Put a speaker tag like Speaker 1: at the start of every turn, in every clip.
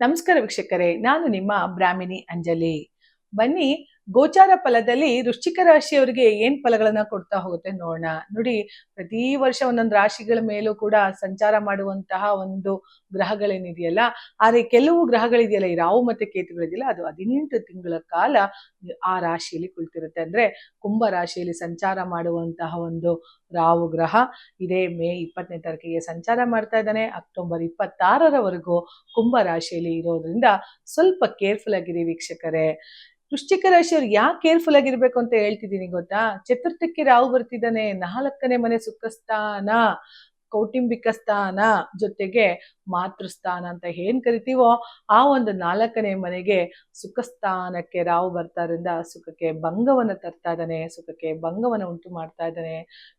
Speaker 1: ನಮಸ್ಕಾರ ವೀಕ್ಷಕರೇ ನಾನು ನಿಮ್ಮ ಬ್ರಾಹ್ಮಿಣಿ ಅಂಜಲಿ. ಬನ್ನಿ ಗೋಚಾರ ಫಲದಲ್ಲಿ ವೃಶ್ಚಿಕ ರಾಶಿಯವರಿಗೆ ಏನ್ ಫಲಗಳನ್ನ ಕೊಡ್ತಾ ಹೋಗುತ್ತೆ ನೋಡೋಣ. ನೋಡಿ, ಪ್ರತಿ ವರ್ಷ ಒಂದೊಂದು ರಾಶಿಗಳ ಮೇಲೂ ಕೂಡ ಸಂಚಾರ ಮಾಡುವಂತಹ ಒಂದು ಗ್ರಹಗಳೇನಿದೆಯಲ್ಲ, ಆದರೆ ಕೆಲವು ಗ್ರಹಗಳಿದೆಯಲ್ಲ, ಈ ರಾಹು ಮತ್ತೆ ಕೇತುಗಳಿದೆಯಲ್ಲ, ಅದು ಹದಿನೆಂಟು ತಿಂಗಳ ಕಾಲ ಆ ರಾಶಿಯಲ್ಲಿ ಕುಳಿತಿರುತ್ತೆ. ಅಂದ್ರೆ ಕುಂಭ ರಾಶಿಯಲ್ಲಿ ಸಂಚಾರ ಮಾಡುವಂತಹ ಒಂದು ರಾಹು ಗ್ರಹ ಇದೇ. ಮೇ ಇಪ್ಪತ್ತನೇ ತಾರೀಕಿಗೆ ಸಂಚಾರ ಮಾಡ್ತಾ ಇದ್ದಾನೆ. ಅಕ್ಟೋಬರ್ ಇಪ್ಪತ್ತಾರರವರೆಗೂ ಕುಂಭ ರಾಶಿಯಲ್ಲಿ ಇರೋದ್ರಿಂದ ಸ್ವಲ್ಪ ಕೇರ್ಫುಲ್ ಆಗಿರಿ ವೀಕ್ಷಕರೇ. ವೃಶ್ಚಿಕ ರಾಶಿಯವ್ರು ಯಾಕೆ ಕೇರ್ಫುಲ್ ಆಗಿರ್ಬೇಕು ಅಂತ ಹೇಳ್ತಿದ್ದೀನಿ ಗೊತ್ತಾ? ಚತುರ್ಥಕ್ಕೆ ರಾಹು ಬರ್ತಿದ್ದಾನೆ ನಾಲ್ಕನೇ ಮನೆ ಸುಖಸ್ಥಾನ. ಕೌಟುಂಬಿಕ ಸ್ಥಾನ ಜೊತೆಗೆ ಮಾತೃಸ್ಥಾನ ಅಂತ ಏನ್ ಕರಿತೀವೋ ಆ ಒಂದು ನಾಲ್ಕನೇ ಮನೆಗೆ ಸುಖ ಸ್ಥಾನಕ್ಕೆ ಬರ್ತಾ ಬರ್ತಾರಿಂದ ಸುಖಕ್ಕೆ ಭಂಗವನ್ನ ತರ್ತಾ ಇದ್ದಾನೆ, ಸುಖಕ್ಕೆ ಭಂಗವನ್ನ ಉಂಟು ಮಾಡ್ತಾ ಇದ್ದಾನೆ,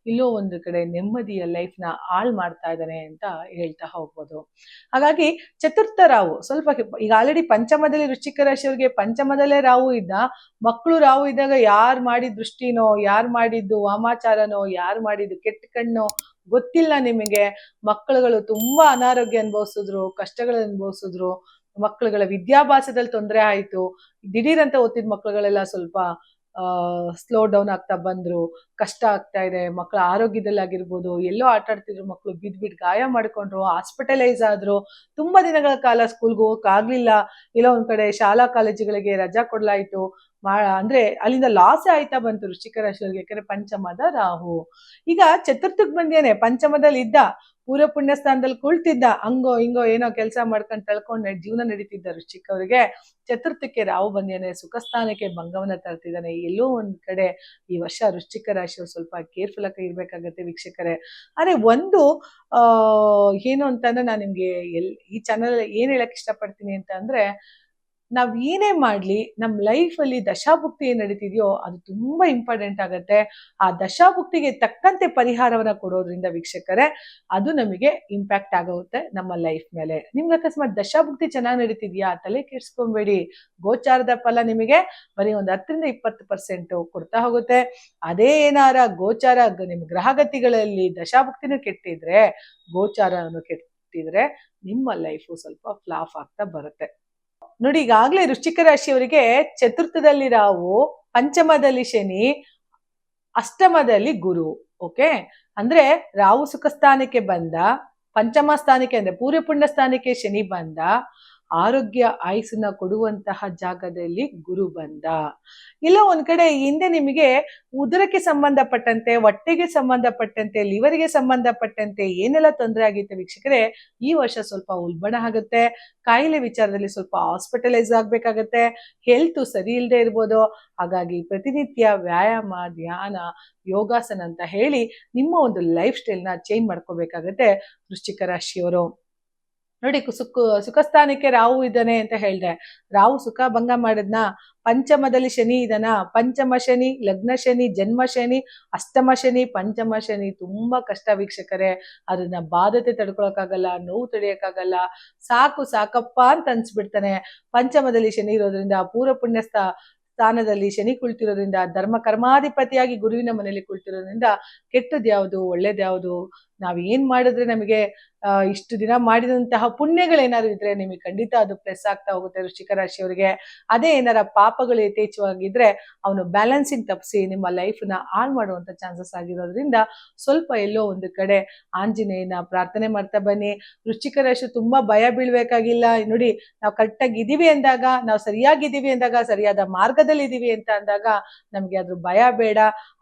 Speaker 1: ಇಲ್ಲೋ ಒಂದು ಕಡೆ ನೆಮ್ಮದಿಯ ಲೈಫ್ನ ಹಾಳ್ ಮಾಡ್ತಾ ಇದ್ದಾನೆ ಅಂತ ಹೇಳ್ತಾ ಹೋಗ್ಬೋದು. ಹಾಗಾಗಿ ಚತುರ್ಥ ರಾವು ಸ್ವಲ್ಪ ಈಗ ಆಲ್ರೆಡಿ ಪಂಚಮದಲ್ಲಿ ವೃಶ್ಚಿಕ ರಾಶಿಯವರಿಗೆ ಪಂಚಮದಲ್ಲೇ ರಾವು ಇದ್ದ, ಮಕ್ಕಳು ರಾವು ಇದ್ದಾಗ ಯಾರು ಮಾಡಿದ ದೃಷ್ಟಿನೋ, ಯಾರು ಮಾಡಿದ್ದು ವಾಮಾಚಾರನೋ, ಯಾರು ಮಾಡಿದ್ದು ಕೆಟ್ಟ ಕಣ್ಣೋ ಗೊತ್ತಿಲ್ಲ ನಿಮಗೆ. ಮಕ್ಕಳುಗಳು ತುಂಬಾ ಅನಾರೋಗ್ಯ ಅನುಭವಿಸಿದ್ರು, ಕಷ್ಟಗಳು ಅನುಭವಿಸಿದ್ರು. ಮಕ್ಕಳುಗಳ ವಿದ್ಯಾಭ್ಯಾಸದಲ್ಲಿ ತೊಂದರೆ ಆಯ್ತು. ದಿಢೀರಂತ ಓದ್ತಿದ್ ಮಕ್ಕಳುಗಳೆಲ್ಲ ಸ್ವಲ್ಪ ಸ್ಲೋ ಡೌನ್ ಆಗ್ತಾ ಬಂದ್ರು, ಕಷ್ಟ ಆಗ್ತಾ ಇದೆ ಮಕ್ಕಳ ಆರೋಗ್ಯದಲ್ಲಿ ಆಗಿರ್ಬೋದು, ಎಲ್ಲೋ ಆಟ ಆಡ್ತಿದ್ರು ಮಕ್ಕಳು ಬಿದ್ದು ಬಿಟ್ಟು ಗಾಯ ಮಾಡ್ಕೊಂಡ್ರು ಹಾಸ್ಪಿಟಲೈಸ್ ಆದ್ರು, ತುಂಬಾ ದಿನಗಳ ಕಾಲ ಸ್ಕೂಲ್ಗೆ ಆಗ್ಲಿಲ್ಲ. ಎಲ್ಲೋ ಒಂದ್ ಕಡೆ ಶಾಲಾ ಕಾಲೇಜುಗಳಿಗೆ ರಜಾ ಕೊಡ್ಲಾಯ್ತು. ಮಾ, ಅಂದ್ರೆ ಅಲ್ಲಿಂದ ಲಾಸ್ ಆಯ್ತಾ ಬಂತು ವೃಶ್ಚಿಕ ರಾಶಿಯವರಿಗೆ, ಯಾಕಂದ್ರೆ ಪಂಚಮದ ರಾಹು. ಈಗ ಚತುರ್ಥಕ್ ಬಂದೇನೆ ಪಂಚಮದಲ್ಲಿ ಇದ್ದ ಪೂರ್ವ ಪುಣ್ಯ ಸ್ಥಾನದಲ್ಲಿ ಕುಳ್ತಿದ್ದ, ಹಂಗೋ, ಹಿಂಗೋ, ಏನೋ ಕೆಲಸ ಮಾಡ್ಕೊಂಡು ತಳ್ಕೊಂಡು, ಜೀವನ ನಡೀತಿದ್ದ ಚಿಕ್ಕವರಿಗೆ ಚತುರ್ಥಕ್ಕೆ ರಾವು ಬಂದೇನೆ ಸುಖಸ್ಥಾನಕ್ಕೆ ಭಂಗವನ್ನ ತರ್ತಿದ್ದಾನೆ. ಎಲ್ಲೋ ಒಂದ್ ಕಡೆ ಈ ವರ್ಷ ವೃಶ್ಚಿಕ ರಾಶಿಯವರು ಸ್ವಲ್ಪ ಕೇರ್ಫುಲ್ ಆಗಿ ಇರ್ಬೇಕಾಗತ್ತೆ ವೀಕ್ಷಕರೇ. ಆದ್ರೆ ಒಂದು ಏನು ಅಂತಂದ್ರೆ ನಾನು ನಿಮ್ಗೆ ಎಲ್, ಈ ಚಾನಲ್ ಏನ್ ಹೇಳಕ್ ಇಷ್ಟಪಡ್ತೀನಿ ಅಂತ ಅಂದ್ರೆ ನಾವ್ ಏನೇ ಮಾಡಲಿ ನಮ್ಮ ಲೈಫಲ್ಲಿ ದಶಾಭುಕ್ತಿ ಏನು ನಡೀತಿದೆಯೋ ಅದು ತುಂಬ ಇಂಪಾರ್ಟೆಂಟ್ ಆಗುತ್ತೆ. ಆ ದಶಾಭುಕ್ತಿಗೆ ತಕ್ಕಂತೆ ಪರಿಹಾರವನ್ನು ಕೊಡೋದ್ರಿಂದ ವೀಕ್ಷಕರೇ, ಅದು ನಮಗೆ ಇಂಪ್ಯಾಕ್ಟ್ ಆಗುತ್ತೆ ನಮ್ಮ ಲೈಫ್ ಮೇಲೆ. ನಿಮ್ಗೆ ಅಕಸ್ಮಾತ್ ದಶಾಭುಕ್ತಿ ಚೆನ್ನಾಗಿ ನಡೀತಿದ್ಯಾ? ತಲೆ ಕೆಡ್ಸ್ಕೊಂಬೇಡಿ. ಗೋಚಾರದ ಫಲ ನಿಮಗೆ ಬರೀ ಒಂದು ಹತ್ತರಿಂದ ಇಪ್ಪತ್ತು ಪರ್ಸೆಂಟ್ ಕೊಡ್ತಾ ಹೋಗುತ್ತೆ. ಅದೇ ಏನಾರ ಗೋಚಾರ ನಿಮ್ಮ ಗ್ರಹಗತಿಗಳಲ್ಲಿ ದಶಾಭುಕ್ತಿನೂ ಕೆಟ್ಟಿದ್ರೆ ಗೋಚಾರನೂ ಕೆಟ್ಟಿದ್ರೆ ನಿಮ್ಮ ಲೈಫು ಸ್ವಲ್ಪ ಫ್ಲಾಫ್ ಆಗ್ತಾ ಬರುತ್ತೆ. ನೋಡಿ, ಈಗಾಗ್ಲೇ ವೃಶ್ಚಿಕ ರಾಶಿಯವರಿಗೆ ಚತುರ್ಥದಲ್ಲಿ ರಾವು ಪಂಚಮದಲ್ಲಿ ಶನಿ, ಅಷ್ಟಮದಲ್ಲಿ ಗುರು, ಓಕೆ? ಅಂದ್ರೆ ರಾವು ಸುಖ ಸ್ಥಾನಕ್ಕೆ ಬಂದ, ಪಂಚಮ ಸ್ಥಾನಕ್ಕೆ ಅಂದ್ರೆ ಪೂರ್ವ ಸ್ಥಾನಕ್ಕೆ ಶನಿ ಬಂದ ಆರೋಗ್ಯ ಆಯಸ್ಸನ್ನ ಕೊಡುವಂತಹ ಜಾಗದಲ್ಲಿ ಗುರು ಬಂದ. ಇಲ್ಲ, ಒಂದ್ ಕಡೆ ಹಿಂದೆ ನಿಮಗೆ ಉದರಕ್ಕೆ ಸಂಬಂಧಪಟ್ಟಂತೆ, ಹೊಟ್ಟೆಗೆ ಸಂಬಂಧಪಟ್ಟಂತೆ, ಲಿವರ್ಗೆ ಸಂಬಂಧಪಟ್ಟಂತೆ ಏನೆಲ್ಲ ತೊಂದರೆ ಆಗಿತ್ತು ವೀಕ್ಷಕರೇ, ಈ ವರ್ಷ ಸ್ವಲ್ಪ ಉಲ್ಬಣ ಆಗುತ್ತೆ. ಕಾಯಿಲೆ ವಿಚಾರದಲ್ಲಿ ಸ್ವಲ್ಪ ಹಾಸ್ಪಿಟಲೈಸ್ ಆಗ್ಬೇಕಾಗತ್ತೆ. ಹೆಲ್ತ್ ಸರಿ ಇಲ್ಲದೆ ಇರ್ಬೋದು. ಹಾಗಾಗಿ ಪ್ರತಿನಿತ್ಯ ವ್ಯಾಯಾಮ, ಧ್ಯಾನ, ಯೋಗಾಸನ ಅಂತ ಹೇಳಿ ನಿಮ್ಮ ಒಂದು ಲೈಫ್ ಸ್ಟೈಲ್ನ ಚೇಂಜ್ ಮಾಡ್ಕೋಬೇಕಾಗತ್ತೆ ವೃಶ್ಚಿಕ ರಾಶಿಯವರು. ನೋಡಿ ಸುಖ ಸುಖಸ್ಥಾನಕ್ಕೆ ರಾವು ಇದ್ದಾನೆ ಅಂತ ಹೇಳ್ದೆ. ರಾವು ಸುಖ ಭಂಗ ಮಾಡಿದ್ನ. ಪಂಚಮದಲ್ಲಿ ಶನಿ ಇದನ. ಪಂಚಮ ಶನಿ, ಲಗ್ನ ಶನಿ, ಜನ್ಮ ಶನಿ, ಅಷ್ಟಮ ಶನಿ, ಪಂಚಮ ಶನಿ. ತುಂಬಾ ಕಷ್ಟ ವೀಕ್ಷಕರೇ. ಅದನ್ನ ಬಾಧತೆ ತಡ್ಕೊಳಕ್ಕಾಗಲ್ಲ, ನೋವು ತಡೆಯಕ್ಕಾಗಲ್ಲ. ಸಾಕು ಸಾಕಪ್ಪ ಅಂತ ಅನ್ಸ್ಬಿಡ್ತಾನೆ. ಪಂಚಮದಲ್ಲಿ ಶನಿ ಇರೋದ್ರಿಂದ ಪೂರ್ವ ಪುಣ್ಯಸ್ಥ ಸ್ಥಾನದಲ್ಲಿ ಶನಿ ಕುಳಿತಿರೋದ್ರಿಂದ, ಧರ್ಮ ಕರ್ಮಾಧಿಪತಿಯಾಗಿ ಗುರುವಿನ ಮನೆಯಲ್ಲಿ ಕುಳಿತಿರೋದ್ರಿಂದ ಕೆಟ್ಟದ್ಯಾವುದು, ಒಳ್ಳೇದ್ಯಾವುದು ಒಳ್ಳೇದ್ ಯಾವುದು ನಾವ್ ಏನ್ ಮಾಡಿದ್ರೆ ನಮಗೆ ಇಷ್ಟು ದಿನ ಮಾಡಿದಂತಹ ಪುಣ್ಯಗಳೇನಾದ್ರು ಇದ್ರೆ ನಿಮಗೆ ಖಂಡಿತ ಅದು ಪ್ಲಸ್ ಆಗ್ತಾ ಹೋಗುತ್ತೆ ವೃಶ್ಚಿಕ ರಾಶಿಯವರಿಗೆ. ಅದೇ ಏನಾರ ಪಾಪಗಳು ಯಥೇಚ್ಛವಾಗಿದ್ರೆ ಅವನು ಬ್ಯಾಲೆನ್ಸಿಂಗ್ ತಪ್ಪಿಸಿ ನಿಮ್ಮ ಲೈಫ್ನ ಆನ್ ಮಾಡುವಂತ ಚಾನ್ಸಸ್ ಆಗಿರೋದ್ರಿಂದ ಸ್ವಲ್ಪ ಎಲ್ಲೋ ಒಂದು ಕಡೆ ಆಂಜನೇಯನ ಪ್ರಾರ್ಥನೆ ಮಾಡ್ತಾ ಬನ್ನಿ. ವೃಶ್ಚಿಕ ರಾಶಿ ತುಂಬಾ ಭಯ ಬೀಳ್ಬೇಕಾಗಿಲ್ಲ. ನೋಡಿ, ನಾವು ಕರೆಕ್ಟಾಗಿ ಇದೀವಿ ಅಂದಾಗ, ನಾವು ಸರಿಯಾಗಿದ್ದೀವಿ ಅಂದಾಗ, ಸರಿಯಾದ ಮಾರ್ಗದಲ್ಲಿ ಇದೀವಿ ಅಂತ ಅಂದಾಗ ನಮ್ಗೆ ಅದ್ರ ಭಯ ಬೇಡ.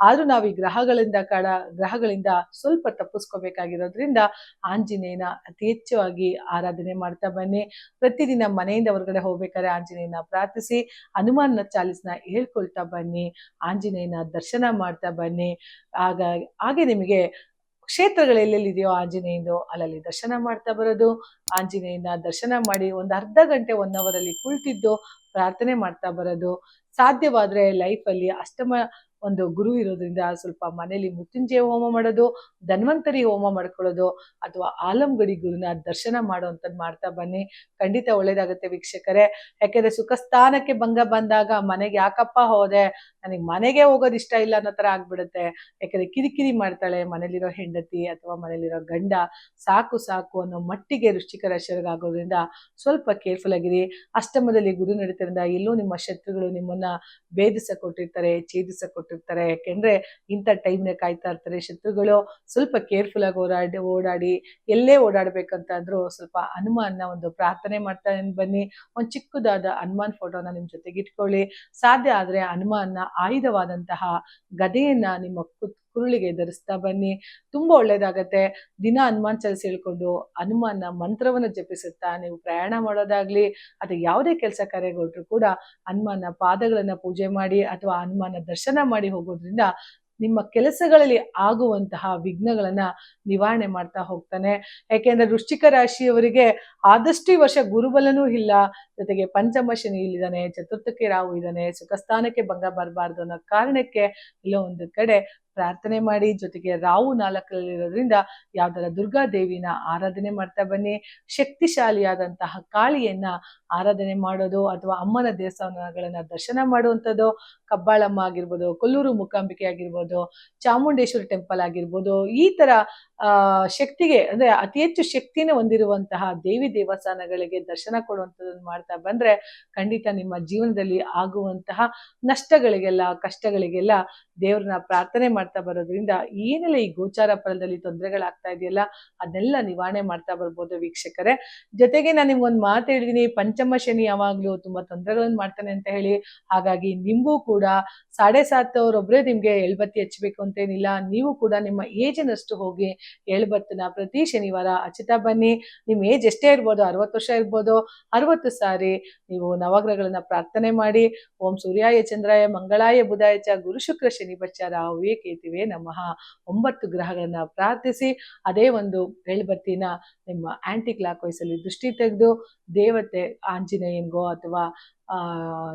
Speaker 1: ಆದ್ರೂ ನಾವು ಈ ಗ್ರಹಗಳಿಂದ ಕಡ ಗ್ರಹಗಳಿಂದ ಸ್ವಲ್ಪ ತಪ್ಪಿಸ್ಕೋಬೇಕಾಗಿರೋದ್ರಿಂದ ಆಂಜನೇಯನ ಅತಿ ಹೆಚ್ಚಾಗಿ ಆರಾಧನೆ ಮಾಡ್ತಾ ಬನ್ನಿ. ಪ್ರತಿದಿನ ಮನೆಯಿಂದ ಹೊರಗಡೆ ಹೋಗ್ಬೇಕಾದ್ರೆ ಆಂಜನೇಯನ ಪ್ರಾರ್ಥಿಸಿ ಹನುಮಾನ ಚಾಲಿಸ್ನ ಹೇಳ್ಕೊಳ್ತಾ ಬನ್ನಿ, ಆಂಜನೇಯನ ದರ್ಶನ ಮಾಡ್ತಾ ಬನ್ನಿ. ಆಗ, ಹಾಗೆ ನಿಮಗೆ ಕ್ಷೇತ್ರಗಳು ಎಲ್ಲೆಲ್ಲಿದೆಯೋ ಆಂಜನೇಯಂದು ಅಲ್ಲಲ್ಲಿ ದರ್ಶನ ಮಾಡ್ತಾ ಬರೋದು. ಆಂಜನೇಯನ ದರ್ಶನ ಮಾಡಿ ಒಂದು ಅರ್ಧ ಗಂಟೆ ಒನ್ ಅವರ್ ಅಲ್ಲಿ ಕುಳಿತಿದ್ದು ಪ್ರಾರ್ಥನೆ ಮಾಡ್ತಾ ಬರೋದು. ಸಾಧ್ಯವಾದ್ರೆ ಲೈಫಲ್ಲಿ ಅಷ್ಟಮ ಒಂದು ಗುರು ಇರೋದ್ರಿಂದ ಸ್ವಲ್ಪ ಮನೇಲಿ ಮೃತ್ಯುಂಜಯ ಹೋಮ ಮಾಡೋದು, ಧನ್ವಂತರಿ ಹೋಮ ಮಾಡ್ಕೊಳ್ಳೋದು ಅಥವಾ ಆಲಂಗಡಿ ಗುರುನ ದರ್ಶನ ಮಾಡುವಂಥದ್ದು ಮಾಡ್ತಾ ಬನ್ನಿ. ಖಂಡಿತ ಒಳ್ಳೇದಾಗುತ್ತೆ ವೀಕ್ಷಕರೇ. ಯಾಕೆಂದ್ರೆ ಸುಖ ಸ್ಥಾನಕ್ಕೆ ಭಂಗ ಬಂದಾಗ ಮನೆಗೆ ಯಾಕಪ್ಪ ಹೋದೆ? ನನಗೆ ಮನೆಗೆ ಹೋಗೋದು ಇಷ್ಟ ಇಲ್ಲ ಅನ್ನೋ ತರ ಆಗ್ಬಿಡುತ್ತೆ. ಯಾಕಂದ್ರೆ ಕಿರಿಕಿರಿ ಮಾಡ್ತಾಳೆ ಮನೇಲಿರೋ ಹೆಂಡತಿ ಅಥವಾ ಮನೇಲಿರೋ ಗಂಡ. ಸಾಕು ಸಾಕು ಅನ್ನೋ ಮಟ್ಟಿಗೆ ರುಚಿಕರ ಶರಗಾಗೋದ್ರಿಂದ ಸ್ವಲ್ಪ ಕೇರ್ಫುಲ್ ಆಗಿರಿ. ಅಷ್ಟಮದಲ್ಲಿ ಗುರು ನಡೀತರಿಂದ ಎಲ್ಲೋ ನಿಮ್ಮ ಶತ್ರುಗಳು ನಿಮ್ಮನ್ನ ಭೇದಿಸ ಕೊಟ್ಟಿರ್ತಾರೆ, ಛೇದಿಸ ಕೊಟ್ಟಿರ್ತಾರೆ. ಯಾಕೆಂದ್ರೆ ಇಂಥ ಟೈಮ್ನ ಕಾಯ್ತಾ ಇರ್ತಾರೆ. ಶತ್ರುಗಳು ಸ್ವಲ್ಪ ಕೇರ್ಫುಲ್ ಆಗಿ ಓಡಾಡಿ ಓಡಾಡಿ ಎಲ್ಲೇ ಓಡಾಡ್ಬೇಕಂತ ಅಂದ್ರೂ ಸ್ವಲ್ಪ ಹನುಮಾನ್ನ ಒಂದು ಪ್ರಾರ್ಥನೆ ಮಾಡ್ತಾ ಬನ್ನಿ. ಒಂದು ಚಿಕ್ಕದಾದ ಹನುಮಾನ್ ಫೋಟೋನ ನಿಮ್ ಜೊತೆಗೆ ಇಟ್ಕೊಳ್ಳಿ. ಸಾಧ್ಯ ಆದ್ರೆ ಹನುಮಾನ್ನ ಆಯುಧವಾದಂತಹ ಗದೆಯನ್ನ ನಿಮ್ಮ ಕುರುಳಿಗೆ ಧರಿಸ್ತಾ ಬನ್ನಿ. ತುಂಬಾ ಒಳ್ಳೇದಾಗತ್ತೆ. ದಿನ ಹನುಮಾನ್ ಚಾಲಿಸ್ ಹೇಳ್ಕೊಂಡು ಹನುಮಾನ ಮಂತ್ರವನ್ನ ಜಪಿಸುತ್ತಾ ನೀವು ಪ್ರಯಾಣ ಮಾಡೋದಾಗ್ಲಿ ಅಥವಾ ಯಾವುದೇ ಕೆಲಸ ಕಾರ್ಯಗೊಟ್ರು ಕೂಡ ಹನುಮಾನ ಪಾದಗಳನ್ನ ಪೂಜೆ ಮಾಡಿ ಅಥವಾ ಹನುಮಾನ ದರ್ಶನ ಮಾಡಿ ಹೋಗೋದ್ರಿಂದ ನಿಮ್ಮ ಕೆಲಸಗಳಲ್ಲಿ ಆಗುವಂತಹ ವಿಘ್ನಗಳನ್ನ ನಿವಾರಣೆ ಮಾಡ್ತಾ ಹೋಗ್ತಾನೆ. ಯಾಕೆಂದ್ರೆ ವೃಶ್ಚಿಕ ರಾಶಿಯವರಿಗೆ ಆದಷ್ಟು ವರ್ಷ ಗುರುಬಲನೂ ಇಲ್ಲ. ಜೊತೆಗೆ ಪಂಚಮ ಶನಿ ಇಲ್ಲಿದ್ದಾನೆ, ಚತುರ್ಥಕ್ಕೆ ರಾಹು ಇದ್ದಾನೆ, ಸುಖಸ್ಥಾನಕ್ಕೆ ಭಂಗ ಬರಬಾರ್ದು ಅನ್ನೋ ಕಾರಣಕ್ಕೆ ಎಲ್ಲೋ ಒಂದು ಕಡೆ ಪ್ರಾರ್ಥನೆ ಮಾಡಿ, ಜೊತೆಗೆ ರಾವು ನಾಲ್ಕರಲ್ಲಿರೋದ್ರಿಂದ ಯಾವ್ದಾರ ದುರ್ಗಾ ದೇವಿನ ಆರಾಧನೆ ಮಾಡ್ತಾ ಬನ್ನಿ. ಶಕ್ತಿಶಾಲಿಯಾದಂತಹ ಕಾಳಿಯನ್ನ ಆರಾಧನೆ ಮಾಡೋದು ಅಥವಾ ಅಮ್ಮನ ದೇವಸ್ಥಾನಗಳನ್ನ ದರ್ಶನ ಮಾಡುವಂಥದ್ದು, ಕಬ್ಬಾಳಮ್ಮ ಆಗಿರ್ಬೋದು, ಕೊಲ್ಲೂರು ಮೂಕಾಂಬಿಕೆ ಆಗಿರ್ಬೋದು, ಚಾಮುಂಡೇಶ್ವರಿ ಟೆಂಪಲ್ ಆಗಿರ್ಬೋದು, ಈ ತರ ಆ, ಶಕ್ತಿಗೆ, ಅಂದ್ರೆ ಅತಿ ಹೆಚ್ಚು ಶಕ್ತಿನ ಹೊಂದಿರುವಂತಹ ದೇವಿ ದೇವಸ್ಥಾನಗಳಿಗೆ ದರ್ಶನ ಕೊಡುವಂಥದ್ದನ್ನು ಮಾಡ್ತಾ ಬಂದ್ರೆ ಖಂಡಿತ ನಿಮ್ಮ ಜೀವನದಲ್ಲಿ ಆಗುವಂತಹ ನಷ್ಟಗಳಿಗೆಲ್ಲ, ಕಷ್ಟಗಳಿಗೆಲ್ಲ ದೇವ್ರನ್ನ ಪ್ರಾರ್ಥನೆ ಮಾಡ್ತಾ ಬರೋದ್ರಿಂದ ಏನೆಲ್ಲ ಈ ಗೋಚಾರ ಫಲದಲ್ಲಿ ತೊಂದರೆಗಳಾಗ್ತಾ ಇದೆಯಲ್ಲ ಅದನ್ನೆಲ್ಲ ನಿವಾರಣೆ ಮಾಡ್ತಾ ಬರ್ಬೋದು ವೀಕ್ಷಕರೇ. ಜೊತೆಗೆ ನಾನು ನಿಮ್ಗೊಂದು ಮಾತು ಹೇಳಿದೀನಿ, ಪಂಚಮ ಶನಿ ಯಾವಾಗ್ಲೂ ತುಂಬಾ ತೊಂದರೆಗಳನ್ನು ಮಾಡ್ತಾನೆ ಅಂತ ಹೇಳಿ, ಹಾಗಾಗಿ ನಿಮ್ಗೂ ಕೂಡ ಸಾಡೆ ಸಾತ್ ಅವ್ರೊಬ್ರೆ ನಿಮ್ಗೆ ಎಳ್ಬತ್ತಿ ಅಂತ ಅಂತೇನಿಲ್ಲ, ನೀವು ಕೂಡ ನಿಮ್ಮ ಏಜಿನಷ್ಟು ಹೋಗಿ ಎಳ್ಬತ್ತನ್ನ ಪ್ರತಿ ಶನಿವಾರ ಅಚಿತ ಬನ್ನಿ. ನಿಮ್ಮ ಏಜ್ ಎಷ್ಟೇ ಇರ್ಬೋದು, ಅರವತ್ತು ವರ್ಷ ಇರ್ಬೋದು, ಅರವತ್ತು ಸಾರಿ ನೀವು ನವಗ್ರಹಗಳನ್ನ ಪ್ರಾರ್ಥನೆ ಮಾಡಿ. ಓಂ ಸೂರ್ಯಾಯ ಚಂದ್ರಾಯ, ಮಂಗಳಾಯ ಬುಧಾಯ ಗುರು ಶುಕ್ರ ಶನಿ ಬಚ್ಚಾರ, ಅವೇ ನಮಃ. ಒಂಬತ್ತು ಗ್ರಹಗಳನ್ನ ಪ್ರಾರ್ಥಿಸಿ, ಅದೇ ಒಂದು ಎಳ್ಬತ್ತಿನ ನಿಮ್ಮ ಆಂಟಿ ಕ್ಲಾಕ್ ವೈಸಲ್ಲಿ ದೃಷ್ಟಿ ತೆಗೆದು, ದೇವತೆ ಆಂಜನೇಯನ್ಗೋ ಅಥವಾ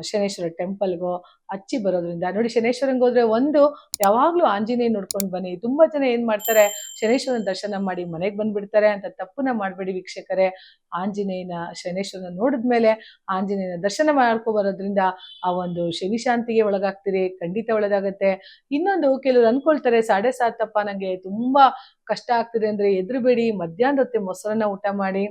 Speaker 1: ಶನೇಶ್ವರ ಟೆಂಪಲ್ಗೋ ಹಚ್ಚಿ ಬರೋದ್ರಿಂದ. ನೋಡಿ, ಶನೇಶ್ವರಂಗೆ ಹೋದ್ರೆ ಒಂದು, ಯಾವಾಗ್ಲೂ ಆಂಜನೇಯ ನೋಡ್ಕೊಂಡು ಬನ್ನಿ. ತುಂಬಾ ಜನ ಏನ್ ಮಾಡ್ತಾರೆ, ಶನೇಶ್ವರನ ದರ್ಶನ ಮಾಡಿ ಮನೆಗೆ ಬಂದ್ಬಿಡ್ತಾರೆ ಅಂತ ತಪ್ಪನ್ನ ಮಾಡ್ಬೇಡಿ ವೀಕ್ಷಕರೇ. ಆಂಜನೇಯನ, ಶನೇಶ್ವರನ ನೋಡಿದ್ಮೇಲೆ ಆಂಜನೇಯನ ದರ್ಶನ ಮಾಡ್ಕೊ ಬರೋದ್ರಿಂದ ಆ ಒಂದು ಶನಿಶಾಂತಿಗೆ ಒಳಗಾಗ್ತೀರಿ, ಖಂಡಿತ ಒಳಗಾಗತ್ತೆ ಇನ್ನೊಂದು ಕೆಲವರು ಅನ್ಕೊಳ್ತಾರೆ, ಸಾಡೆ ಸಾತಪ್ಪ ನಂಗೆ ತುಂಬಾ ಕಷ್ಟ ಆಗ್ತಿದೆ ಅಂದ್ರೆ ಎದುರುಬೇಡಿ ಮಧ್ಯಾಹ್ನದ ಹೊತ್ತೆ ಮೊಸರನ್ನ ಊಟ ಮಾಡಿ.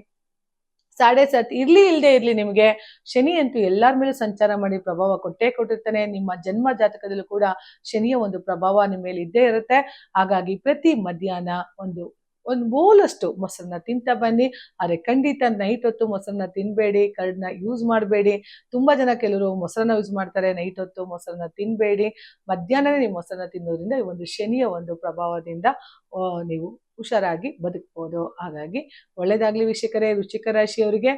Speaker 1: ಸಾಡೆ ಸತ್ ಇರ್ಲಿ ಇಲ್ಲದೆ ಇರ್ಲಿ ನಿಮಗೆ. ಶನಿ ಅಂತೂ ಎಲ್ಲರ ಮೇಲೂ ಸಂಚಾರ ಮಾಡಿ ಪ್ರಭಾವ ಕೊಟ್ಟೇ ಕೊಟ್ಟಿರ್ತಾನೆ. ನಿಮ್ಮ ಜನ್ಮ ಜಾತಕದಲ್ಲೂ ಕೂಡ ಶನಿಯ ಒಂದು ಪ್ರಭಾವ ನಿಮ್ಮ ಮೇಲೆ ಇದ್ದೇ ಇರುತ್ತೆ. ಹಾಗಾಗಿ ಪ್ರತಿ ಮಧ್ಯಾಹ್ನ ಒಂದು ಒಂದು ಬೋಲಷ್ಟು ಮೊಸರನ್ನ ತಿಂತ ಬನ್ನಿ. ಆದರೆ ಖಂಡಿತ ನೈಟ್ ಹೊತ್ತು ಮೊಸರನ್ನ ತಿನ್ಬೇಡಿ, ಕರ್ಡ್ನ ಯೂಸ್ ಮಾಡಬೇಡಿ. ತುಂಬ ಜನ ಕೆಲವರು ಮೊಸರನ್ನ ಯೂಸ್ ಮಾಡ್ತಾರೆ ನೈಟ್ ಹೊತ್ತು ಮೊಸರನ್ನ ತಿನ್ಬೇಡಿ. ಮಧ್ಯಾಹ್ನನೇ ನೀವು ಮೊಸರನ್ನ ತಿನ್ನೋದ್ರಿಂದ ಈ ಒಂದು ಶನಿಯ ಒಂದು ಪ್ರಭಾವದಿಂದ ನೀವು ಹುಷಾರಾಗಿ ಬದುಕ್ಬೋದು. ಹಾಗಾಗಿ ಒಳ್ಳೆಯದಾಗಲಿ ವೀಕ್ಷಕರೇ, ವೃಶ್ಚಿಕ ರಾಶಿಯವರಿಗೆ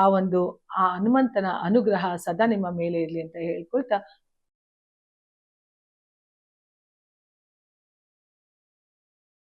Speaker 1: ಆ ಒಂದು, ಆ ಹನುಮಂತನ ಅನುಗ್ರಹ ಸದಾ ನಿಮ್ಮ ಮೇಲೆ ಇರಲಿ ಅಂತ ಹೇಳ್ಕೊಳ್ತಾ